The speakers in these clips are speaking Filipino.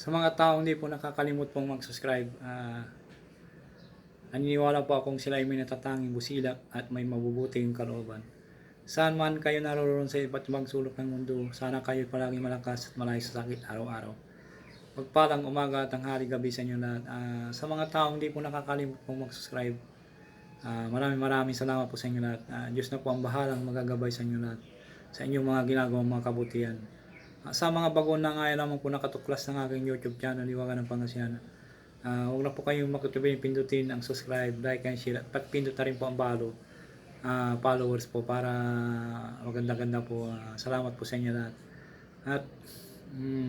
Sa mga taong hindi po nakakalimot pong mag-subscribe, ah, naniniwala po akong sila ay may natatanging busilak at may mabubuting kalooban. Saan man kayo naroon sa iba't ibang sulok ng mundo, sana kayo palagi malakas at malayo sa sakit araw-araw. Pagpalang umaga, tanghali, gabi sa inyo lahat. Ah, sa mga taong hindi po nakakalimot pong mag-subscribe, ah, maraming maraming salamat po sa inyo lahat. Ah, Diyos na po ang bahalang magagabay sa inyo lahat sa inyong mga ginagawang mga kabutihan. Sa mga bago na nga lamang po nakatuklas ng aking YouTube channel, Iwagan ng Pangasinan. Ah, huwag na po kayong makutubin, pindutin ang subscribe, like, and share. At pindot na rin po ang balo, ah, followers po para maganda-ganda po. Ah, salamat po sa inyo lahat. At, mm,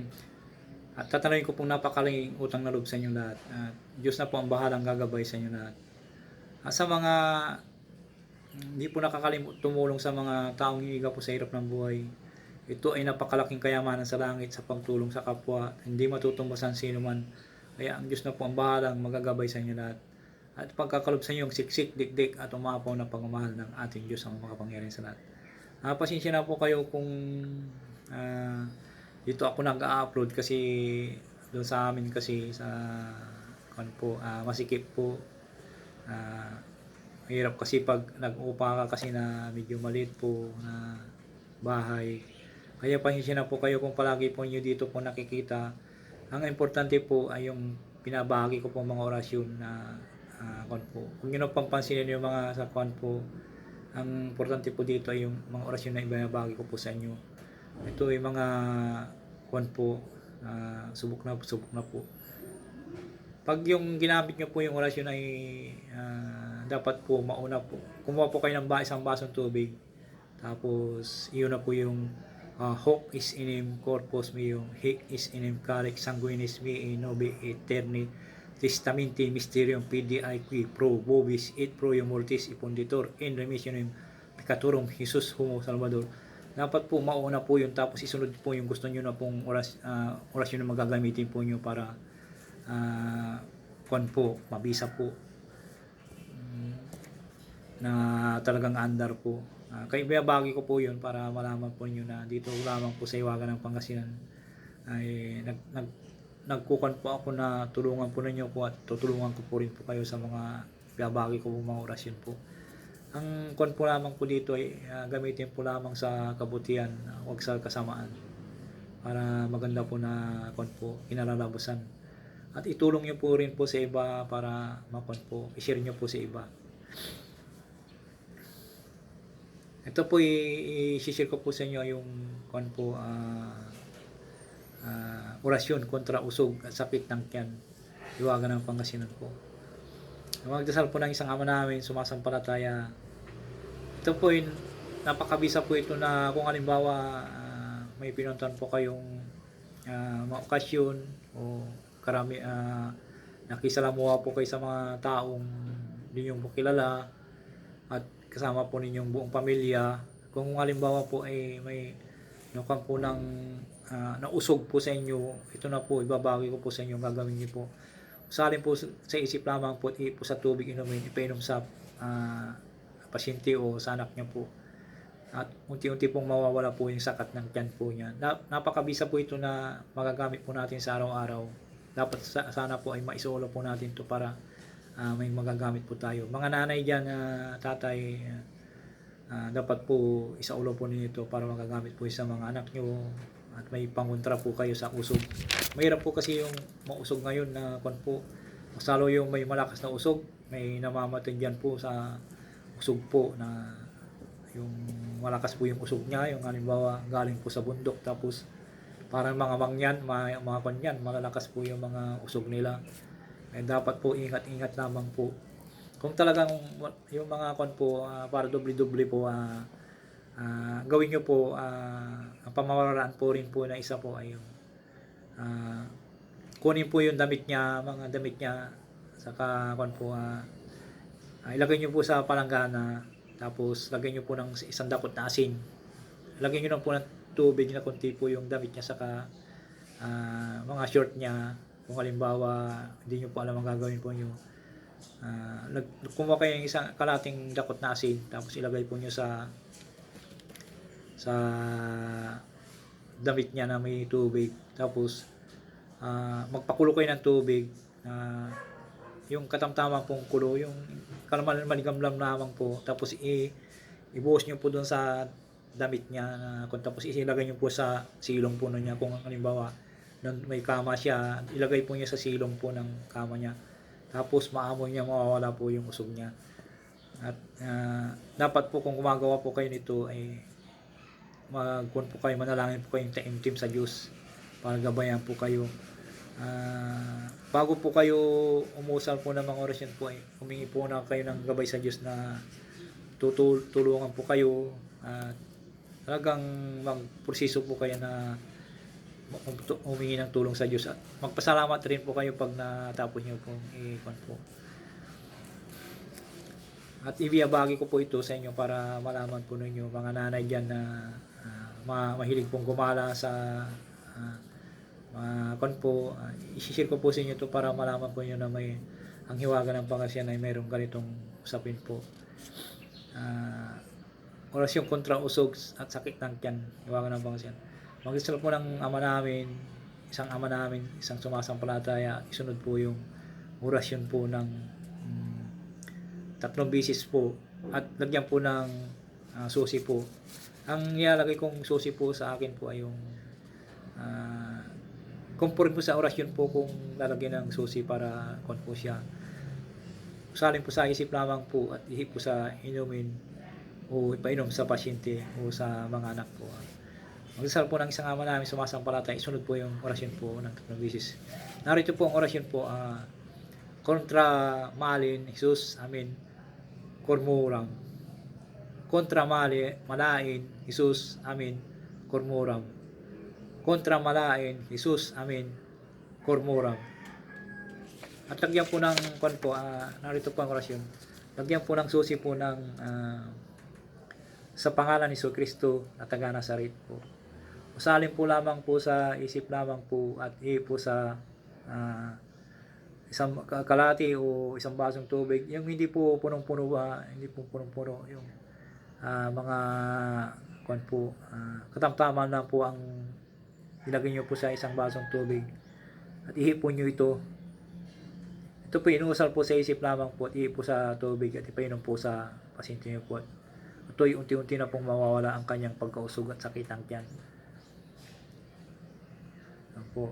at tatanungin ko pong napakaling utang na loob sa inyo lahat. At Diyos na po ang bahalang gagabay sa inyo lahat. At sa mga hindi po nakakalimut tumulong sa mga taong hihiga po sa hirap ng buhay. Ito ay napakalaking kayamanan sa langit sa pagtulong sa kapwa. Hindi matutumbasan sino man. Kaya ang Diyos na po ang bahalang magagabay sa inyo lahat. At pagkakalob sa inyong siksik, dikdik at umapaw ng pagmamahal ng ating Diyos ang makapangyarihan sa lahat. Ah, pasensya na po kayo kung ah, dito ako nag-upload kasi doon sa amin kasi sa kan po ah, masikip po Ah, mahirap kasi pag nag-upa ka kasi na medyo maliit po na bahay. Kaya pasensya na po kayo kung palagi po nyo dito po nakikita. Ang importante po ay yung pinabahagi ko po mga orasyon na uh, po. Kung nyo na pampansinin yung mga sa kwan po, ang importante po dito ay yung mga orasyon na ibabahagi ko po sa inyo. Ito ay mga kwan po, ah, subok na subok na po pag yung ginamit nyo po yung orasyon ay ah, dapat po mauna po. Kumuha po kayo ng ba, isang basong tubig. Tapos, iyon na po yung uh, hoc is inem corpus meum, hic is inem carex sanguinis mei nobe eterni testamenti mysterium pdi qui pro vobis et pro mortis iponditor in remissionem peccatorum Jesus homo salvador dapat po mauna po yun tapos isunod po yung gusto nyo na pong oras, ah, orasyon na magagamitin po nyo para uh, kwan po, mabisa po Mm, na talagang andar po. Uh, kaya binabagi ko po yun para malaman po nyo na dito lamang po sa Iwagan ng Pangasinan ay nag, nag, nagkukan po ako na tulungan po ninyo po at tutulungan ko po rin po kayo sa mga binabagi ko po mga orasyon po. Ang kwan po lamang po dito ay uh, gamitin po lamang sa kabutihan, uh, huwag sa kasamaan para maganda po na kwan po, inalalabasan. At itulong nyo po rin po sa iba para mapon po, i-share nyo po sa iba. Ito po i-share ko po sa inyo yung kon po uh, uh, orasyon kontra usog at sakit ng tiyan. Iwagan ng Pangasinan po. Magdasal po ng isang ama namin, sumasampalataya. Ito po yung napakabisa po ito na kung halimbawa uh, may pinuntan po kayong uh, maokasyon o karami uh, nakisalamuha po kayo sa mga taong hindi nyo po kilala kasama po ninyong buong pamilya kung halimbawa po ay may nukan po ng uh, nausog po sa inyo ito na po ibabagi ko po sa inyo gagawin niyo po usalin po sa isip lamang po, po sa tubig inumin ipainom sa uh, pasyente o sa anak niya po at unti-unti pong mawawala po yung sakat ng tiyan po niya. Napakabisa po ito na magagamit po natin sa araw-araw. Dapat sana po ay maisolo po natin to para uh, may magagamit po tayo. Mga nanay dyan, uh, tatay, uh, dapat po isaulo po ninyo para magagamit po sa mga anak nyo at may pangontra po kayo sa usog. Mahirap po kasi yung mausog ngayon na kung po, masalo yung may malakas na usog, may namamatay dyan po sa usog po na yung malakas po yung usog niya, yung halimbawa galing po sa bundok tapos parang mga mangyan, mga, mga kanyan, malalakas po yung mga usog nila. Eh, dapat po ingat-ingat lamang po. Kung talagang yung mga kon po uh, para doble-doble po uh, uh, gawin niyo po uh, ang pamamaraan po rin po na isa po ay yung uh, kunin po yung damit niya, mga damit niya saka kon po uh, uh, ilagay niyo po sa palanggana tapos lagyan niyo po ng isang dakot na asin. Lagyan niyo lang po ng tubig na konti po yung damit niya saka uh, mga short niya kung halimbawa hindi nyo po alam ang gagawin po nyo uh, kumuha kayo ng isang kalating dakot na asin tapos ilagay po nyo sa sa damit niya na may tubig. Tapos ah, magpakulo kayo ng tubig na yung katamtamang pong kulo, yung kalaman manigamlam lamang po, tapos i ibuhos nyo po doon sa damit niya na kung tapos isilagay nyo po sa silong po niya. Kung halimbawa nung may kama siya, ilagay po niya sa silong po ng kama niya. Tapos maamoy niya, mawawala po yung usog niya. At ah, dapat po kung gumagawa po kayo nito ay magkuhan po kayo, manalangin po kayong taimtim sa Diyos para gabayan po kayo. Ah, bago po kayo umusal po ng mga orasyon po ay humingi po na kayo ng gabay sa Diyos na tutul tulungan po kayo at talagang magproseso po kayo na humingi ng tulong sa Diyos at magpasalamat rin po kayo pag natapos niyo pong i-kon po. At ibiyabagi ko po ito sa inyo para malaman po ninyo mga nanay dyan na ah, ma- mahilig pong gumala sa ah, mga kon po. Uh, isishare ko po sa inyo ito para malaman po niyo na may ang hiwaga ng pangasyan ay mayroong ganitong usapin po. Ah, orasyon kontra usog at sakit ng tiyan. Hiwaga ng pangasyan. Mag-isal po ng ama namin, isang ama namin, isang sumasampalataya, isunod po yung orasyon po ng mm, tatlong bisis po at lagyan po ng ah, susi po. Ang nilalagay kong susi po sa akin po ay yung uh, conforme po sa orasyon po kung lalagyan ng susi para kon po siya. Usalin po sa isip lamang po at ihip po sa inumin o ipainom sa pasyente o sa mga anak po. Magdasal po ng isang ama namin sumasampalataya, isunod po yung orasyon po ng tatlong. Narito po ang orasyon po, ah, kontra malin, Jesus, amin, kormuram. Kontra mali, malain, Jesus, amin, kormuram. Kontra malain, Jesus, amin, kormuram. At lagyan po ng, kwan po, ah, narito po ang orasyon. Lagyan po ng susi po ng, ah, sa pangalan ni Kristo na taga Nazaret po. Usalin po lamang po sa isip lamang po at i po sa ah, isang ka- kalati o isang basong tubig. Yung hindi po punong-puno ba, hindi po punong-puno yung ah, mga kwan po, ah, katamtaman lang po ang ilagay nyo po sa isang basong tubig at ihipon nyo ito. Ito po inuusal po sa isip lamang po at ihipo sa tubig at ipainom po sa pasyente nyo po. Ito ay unti-unti na pong mawawala ang kanyang pagkausog at sakit ng tiyan. Yan po.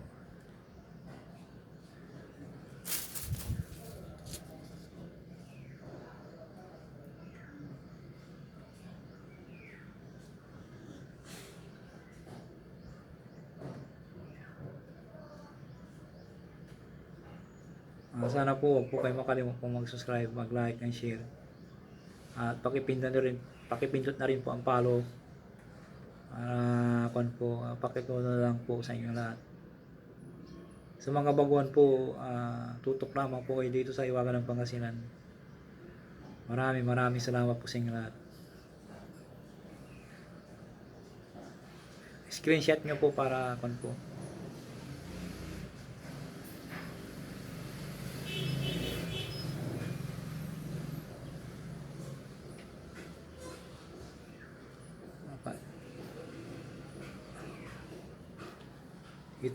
Ah, sana po huwag po kayo makalimut po mag-subscribe, mag-like and share. At pakipindot na rin, pakipindot na rin po ang follow. Kon po, uh, pakitulong lang po sa inyo lahat. Sa mga baguhan po, ah, tutok lamang po kayo dito sa Iwagan ng Pangasinan. Maraming maraming salamat po sa inyo lahat. Screenshot nyo po para kon po.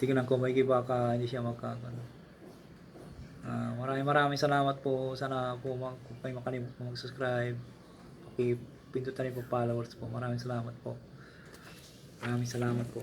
Titignan ko may iba ka hindi siya magka ano. Ah, maraming maraming salamat po. Sana po mag, kung kayo makalimut mag-subscribe. Okay, pindutan rin po followers po. Maraming salamat po. Maraming salamat po.